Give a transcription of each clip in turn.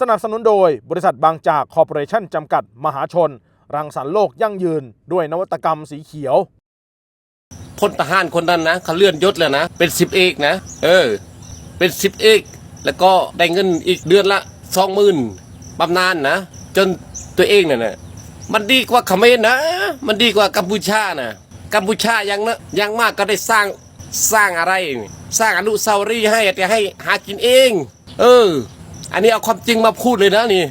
สนับสนุนโดยบริษัทบางจากคอร์ปอเรชั่นจำกัดมหาชน รังสรรค์โลกยั่งยืน ด้วยนวัตกรรมสีเขียวพลทหารคนนั้นนะเขาเลื่อนยศแล้วนะ เป็นสิบเอกนะ เออ เป็นสิบเอกแล้วก็ได้เงินอีกเดือนละสองหมื่นบำนาญนะจนตัวเองเนี่ยนะมันดีกว่าเขมรนะ มันดีกว่ากัมพูชานะกัมพูชายังนะยังมากก็ได้สร้างสร้างอะไร สร้างอนุสาวรีย์ให้แต่ให้หากินเอง เออ อันนี้เอาความจริงมาพูดเลยนะนี่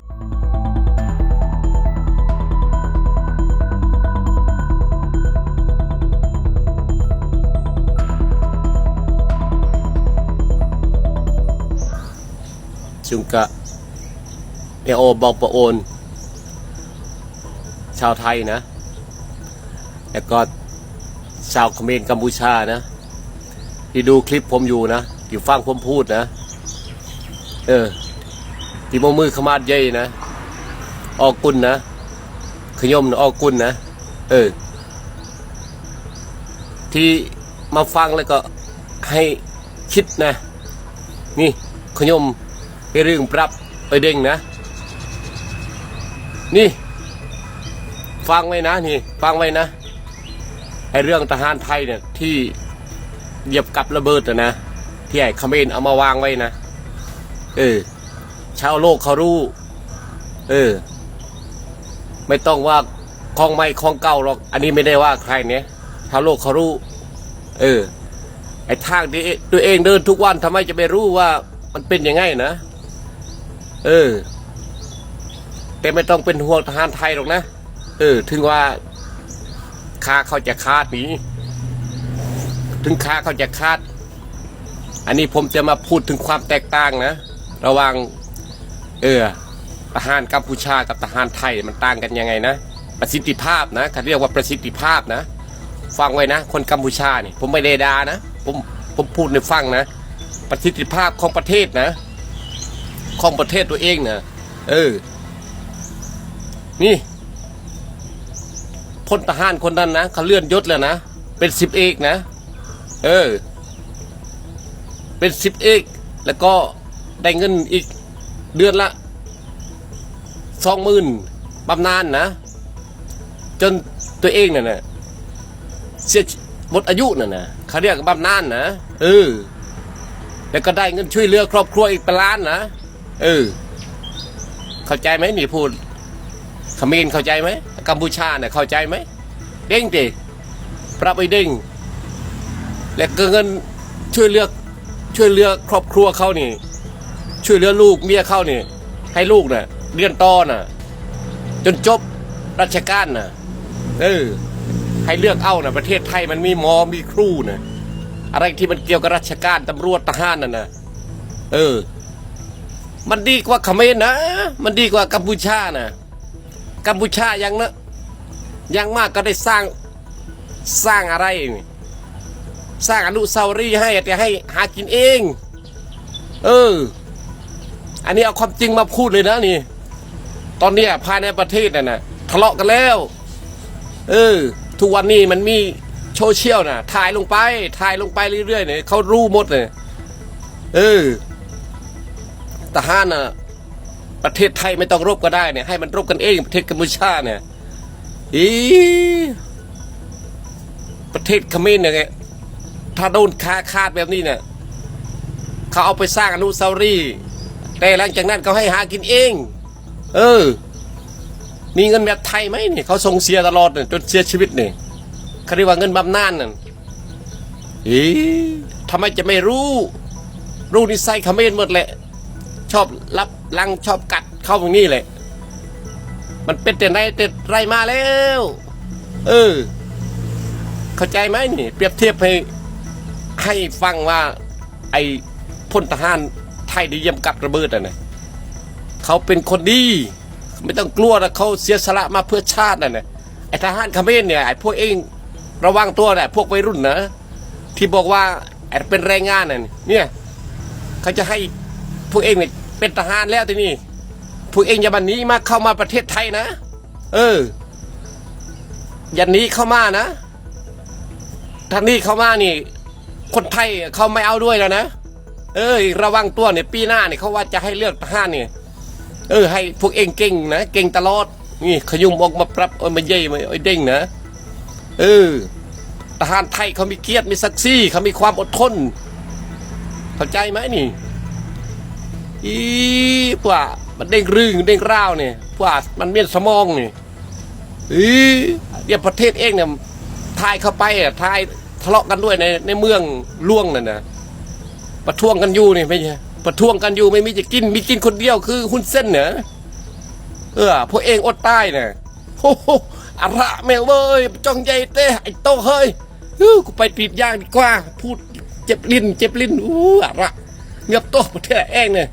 จุงกะเอโอบอกประโอน ชาวไทยนะ แล้วก็ชาวเขมรกัมพูชานะ ที่ดูคลิปผมอยู่นะ ที่ฟังผมพูดนะ เออ ที่มมือขมาดเย่นะ ออกกุนนะ ขยมนะออกกุนนะ เออ ที่มาฟังแล้วก็ให้คิดนะ นี่ขยมไอเรื่องปรับไอเด้งนะ นี่ ฟังไว้นะนี่ ฟังไว้นะไอเรื่องทหารไทยเนี่ยที่เหยียบกับระเบิดนะที่ไอ้เขมรเอามาวางไว้นะ เออ ชาวโลกเขารู้ เออ ไม่ต้องว่าของใหม่ของเก่าหรอก อันนี้ไม่ได้ว่าใครเนี่ยชาวโลกเขารู้ เออ ไอ้ทางที่ตัวเองเดินทุกวันทำไมจะไม่รู้ว่ามันเป็นยังไงนะ เออ แต่ไม่ต้องเป็นห่วงทหารไทยหรอกนะ เออ ถึงว่าคาเขาจะคาดนี้ ถึงคาเขาจะคาด อันนี้ผมจะมาพูดถึงความแตกต่างนะ ระหว่าง เออทหารกัมพูชากับทหารไทยมันต่างกันยังไงนะ ประสิทธิภาพนะเขาเรียกว่าประสิทธิภาพนะ ฟังไว้นะ คนกัมพูชาเนี่ยผมไม่ได้ดานะผมผมพูดในฟังนะ ประสิทธิภาพของประเทศนะ ของประเทศตัวเองนะเออ นี่พลทหารคนนั้นนะเขาเลื่อนยศแล้วนะ เป็นสิบเอกนะ เออ เป็นสิบเอก แล้วก็ได้เงินอีก เดือนละสองหมื่นบำนาญนะ จนตัวเองน่ะนะเสียหมดอายุน่ะนะเขาเรียกบำนาญนะเออแล้วก็ได้เงินช่วยเหลือครอบครัวอีกเป็นล้านนะเออ เข้าใจไหมนี่พูดเขมรเข้าใจไหมกัมพูชาเนี่ยเข้าใจไหมเด้งดิปรับไปเด้งแล้วก็เงินช่วยเลือช่วยเลือครอบครัวเขานี่ ช่วยเหลือลูกเมียเข้านี่ ให้ลูกน่ะ เรียนต่อน่ะ จนจบราชการน่ะ เออ ให้เลือกเอาน่ะ ประเทศไทยมันมีหมอมีครูน่ะ อะไรที่มันเกี่ยวกับราชการตำรวจทหารน่ะนะเออ มันดีกว่าเขมรนะ มันดีกว่ากัมพูชานะกัมพูชายังนะยังมากก็ได้สร้างสร้างอะไร สร้างอนุสาวรีย์ให้แต่ให้หากินเอง เออ อันนี้เอาความจริงมาพูดเลยนะนี่ ตอนเนี้ยภายในประเทศน่ะนะทะเลาะกันแล้ว เออ ทุกวันนี้มันมีโซเชียลน่ะถ่ายลงไปถ่ายลงไปเรื่อยๆเนี่ยเขารู้หมดเลยเออทหารน่ะประเทศไทยไม่ต้องรบก็ได้เนี่ย ให้มันรบกันเองประเทศกัมพูชาเนี่ยอีประเทศเขมรเนี่ยไงถ้าโดนคาคาดแบบนี้เนี่ยเขาเอาไปสร้างอนุสาวรีย์ แต่หลังจากนั้นเขาให้หากินเอง เออ มีเงินแบบไทยไหมเนี่ยเขาส่งเสียตลอดเนี่ยจนเสียชีวิตเนี่ยเขาเรียกว่าเงินบำนาญนั่นเอ๊ะทำไมจะไม่รู้ รู้นิสัยเขมรหมดแหละ ชอบรับลังชอบกัดเข้าตรงนี้แหละ มันเป็นแต่ไหนแต่ไรมาแล้ว เออ เข้าใจไหมนี่ เปรียบเทียบให้ให้ฟังว่า ไอ้พลทหาร ไทยที่เยี่ยมกับระเบิดอะนะเขาเป็นคนดี ไม่ต้องกลัวนะเขาเสียสละมาเพื่อชาติน่ะนะไอ้ทหารเขมรเนี่ยไอ้พวกเองระวังตัวนะพวกวัยรุ่นนะที่บอกว่าไอ้เป็นแรงงานน่ะเนี่ยเขาจะให้พวกเองเนี่ยเป็นทหารแล้วทีนี้พวกเองอย่าบันนี้มาเข้ามาประเทศไทยนะ เอออย่านี้เข้ามานะท่านนี้เข้ามานี่ คนไทยเขาไม่เอาด้วยแล้วนะ เอ้ย ระวังตัวเนี่ยปีหน้าเนี่ยเขาว่าจะให้เลือกทหารเนี่ยเออ ให้พวกเองเก่งนะเก่งตลอด นี่ขยุมออกมาปรับเอามาเย่มาไอ้เด้งนะเออทหารไทยเขามีเกียรติมีศักดิ์ศรีเขามีความอดทน เข้าใจไหมนี่อีพว่ามันเด้งรึงเด้งร่าวเนี่ยพว่ามันเมียนสมองนี่อีเดี๋ยวประเทศเองเนี่ยทายเข้าไปอะทายทะเลาะกันด้วยในในเมืองล่วงนั่นนะ ประท้วงกันอยู่นี่ไม่ใช่ประท้วงกันอยู่ไม่มีจะกินมีกินคนเดียวคือหุ้นเส้นเนอะเออพวกเองอดตายเนี่ยโอ้โหอะระแมวเว้ยจ้องใหญ่เต้ไอ้โตเฮ้ยอื้อกูไปปีดยางดีกว่า พูดเจ็บลิ้น เจ็บลิ้นอู้อะระเงียบโตประเทศเองเนี่ย